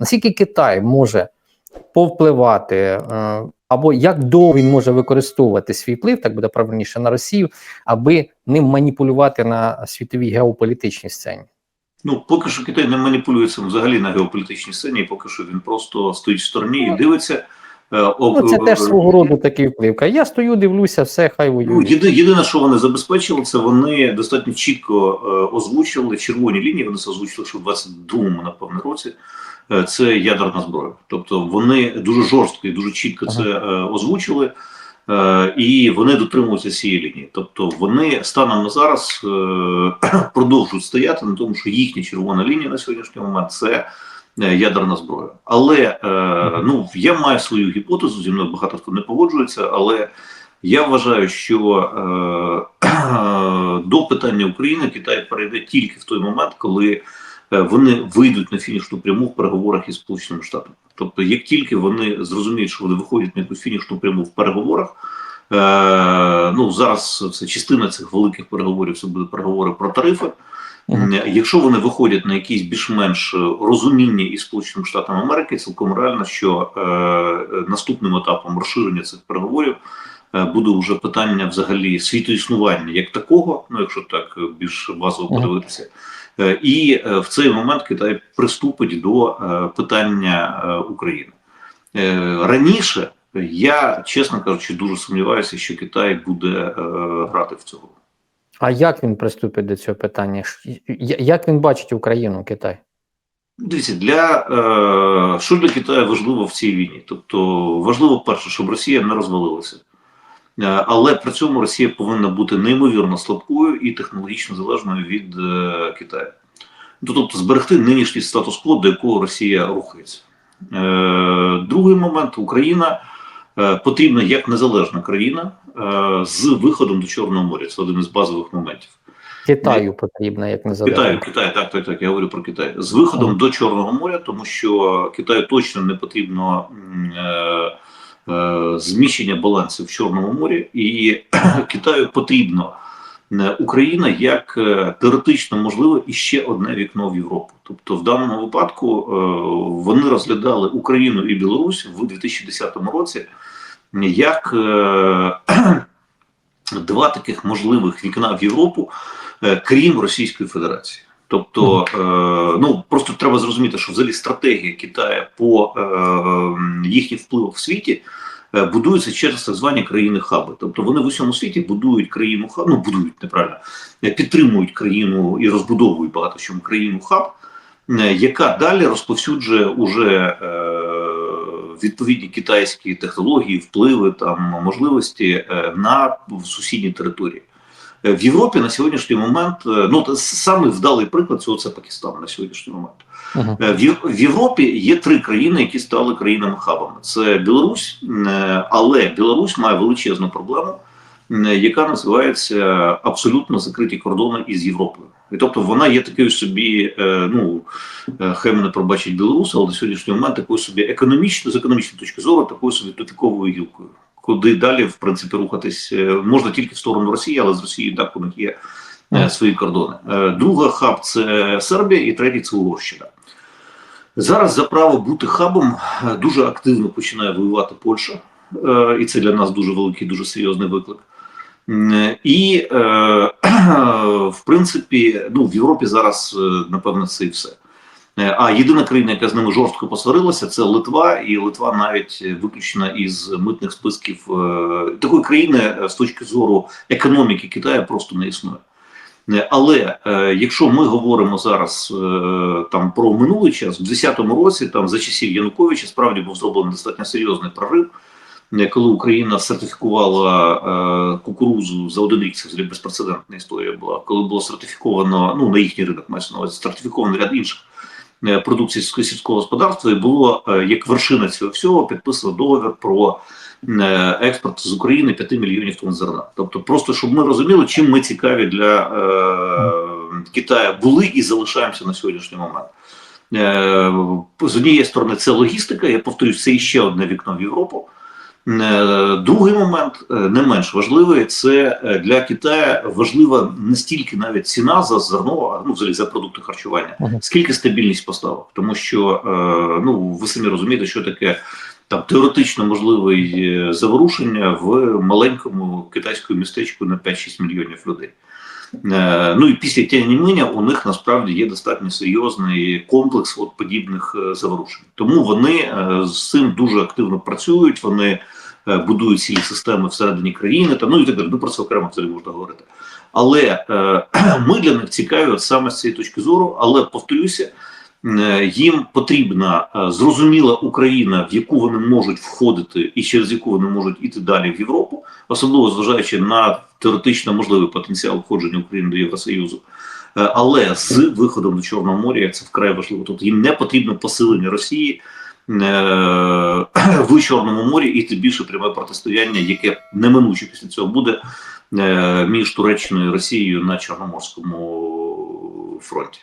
Наскільки Китай може повпливати, е, або як довго він може використовувати свій вплив, так буде правильніше на Росію, аби ним маніпулювати на світовій геополітичній сцені? Ну, поки що Китай не маніпулюється взагалі на геополітичній сцені, поки що він просто стоїть в стороні і дивиться. Е, об- Ну, це теж е, свого роду такий вплив. Я стою, дивлюся, все, хай Ну, воюють. єди, єдине, що вони забезпечили, це вони достатньо чітко е, озвучили червоні лінії. Вони це озвучили, що в 22-му, напевно, році е, це ядерна зброя. Тобто вони дуже жорстко і дуже чітко це е, озвучили, е, і вони дотримуються цієї лінії. Тобто вони станом на зараз е, продовжують стояти на тому, що їхня червона лінія на сьогоднішній момент це. Е, Ядерна зброя, але е, ну я маю свою гіпотезу. Зі мною багато хто не погоджується, але я вважаю, що е, до питання України Китай перейде тільки в той момент, коли вони вийдуть на фінішну пряму в переговорах із Сполученими Штатами. Тобто, як тільки вони зрозуміють, що вони виходять на якусь фінішну пряму в переговорах, е, ну зараз це частина цих великих переговорів, це буде переговори про тарифи. Якщо вони виходять на якісь більш-менш е, розуміння із Сполученими Штатами Америки, цілком реально, що е, е, наступним етапом розширення цих переговорів е, буде вже питання взагалі світоіснування як такого, ну якщо так е, більш базово подивитися, Е, і е, в цей момент Китай приступить до е, питання е, України Е, раніше. Я чесно кажучи, дуже сумніваюся, що Китай буде е, грати в цього. А як він приступить до цього питання? Як він бачить Україну, Китай? Дивіться, для е, що для Китаю важливо в цій війні? Тобто важливо перше, щоб Росія не розвалилася, Е, але при цьому Росія повинна бути неймовірно слабкою і технологічно залежною від е, Китаю. Ну, Тобто зберегти нинішній статус-кво, до якого Росія рухається. Е, другий момент Україна потрібна як незалежна країна е, з виходом до Чорного моря. Це один із базових моментів. Китаю потрібно, як незалежно. Китаю, Китай, так, так, так, я говорю про Китай. З виходом Мгм. до Чорного моря, тому що Китаю точно не потрібно е, е, зміщення балансів в Чорному морі, і Китаю потрібно е, Україна як е, теоретично можливо іще одне вікно в Європу. Тобто, в даному випадку е, вони розглядали Україну і Білорусь в 2010 році як е, два таких можливих вікна в Європу, е, крім Російської Федерації. Тобто, е, ну просто треба зрозуміти, що взагалі стратегія Китаю по їхній впливу в світі будується через так звані країни хаби. Тобто вони в усьому світі будують країну хаб, ну будують неправильно, підтримують країну і розбудовують багато чому країну хаб, яка далі розповсюджує уже відповідні китайські технології, впливи там можливості е, на сусідні території. Е, В Європі на сьогоднішній момент е, ну саме вдалий приклад цього це Пакистан на сьогоднішній момент. Uh -huh. В Європі є три країни, які стали країнами-хабами. Це Білорусь, але Білорусь має величезну проблему, яка називається абсолютно закриті кордони із Європою. І тобто вона є такою собі, е, ну е, хай мене пробачить білорус, але на сьогоднішній момент такою собі економічно, з економічної точки зору, такою собі тупіковою гілкою. Куди далі, в принципі, рухатись е, можна тільки в сторону Росії, але з Росією так у них є свої кордони. Друга хаб це Сербія, і третій це Угорщина. Зараз за право бути хабом дуже активно починає воювати Польща, і це для нас дуже великий, дуже серйозний виклик. І е, в принципі, ну в Європі зараз е, напевно це і все. Е, А єдина країна, яка з ними жорстко посварилася, це Литва, і Литва навіть виключена із митних списків такої країни з точки зору економіки Китаю просто не існує. Але якщо ми говоримо зараз там про минулий час, в 2010 році, там за часів Януковича, справді був зроблений достатньо серйозний прорив, коли Україна сертифікувала е, кукурузу за один рік, це взагалі безпрецедентна історія була, коли було сертифіковано ну на їхній ринок мається на увазі, сертифікований ряд інших е, продукцій сільського господарства, і було е, як вершина цього всього підписано договір про е, експорт з України 5 мільйонів тонн зерна. Тобто, просто щоб ми розуміли, чим ми цікаві для е, Китаю були і залишаємося на сьогоднішній момент. Е, з однієї сторони, це логістика. Я повторюю, це ще одне вікно в Європу. Е, Другий момент, е, не менш важливий, це е, для Китаю важлива не стільки навіть ціна за зерно, а ну взагалі за продукти харчування, скільки стабільність поставок. Тому що ну ви самі розумієте, що таке там теоретично можливе заворушення в маленькому китайському містечку на 5-6 мільйонів людей. Е, Ну і після Тяньаньминя у них насправді є достатньо серйозний комплекс от подібних е, заворушень. Тому вони е, з цим дуже активно працюють. Вони будують цілі системи всередині країни, та ну і так далі. Ну про це окремо це можна говорити. Але ми для них цікаві саме з цієї точки зору. Але повторюся, їм потрібна е, зрозуміла Україна, в яку вони можуть входити, і через яку вони можуть іти далі в Європу, особливо зважаючи на теоретично можливий потенціал входження України до Євросоюзу. Е, Але з виходом до Чорного моря як це вкрай важливо. Тобто їм не потрібно посилення Росії е, в Чорному морі, і тим більше пряме протистояння, яке неминуче після цього буде е, між Туреччиною і Росією на Чорноморському фронті.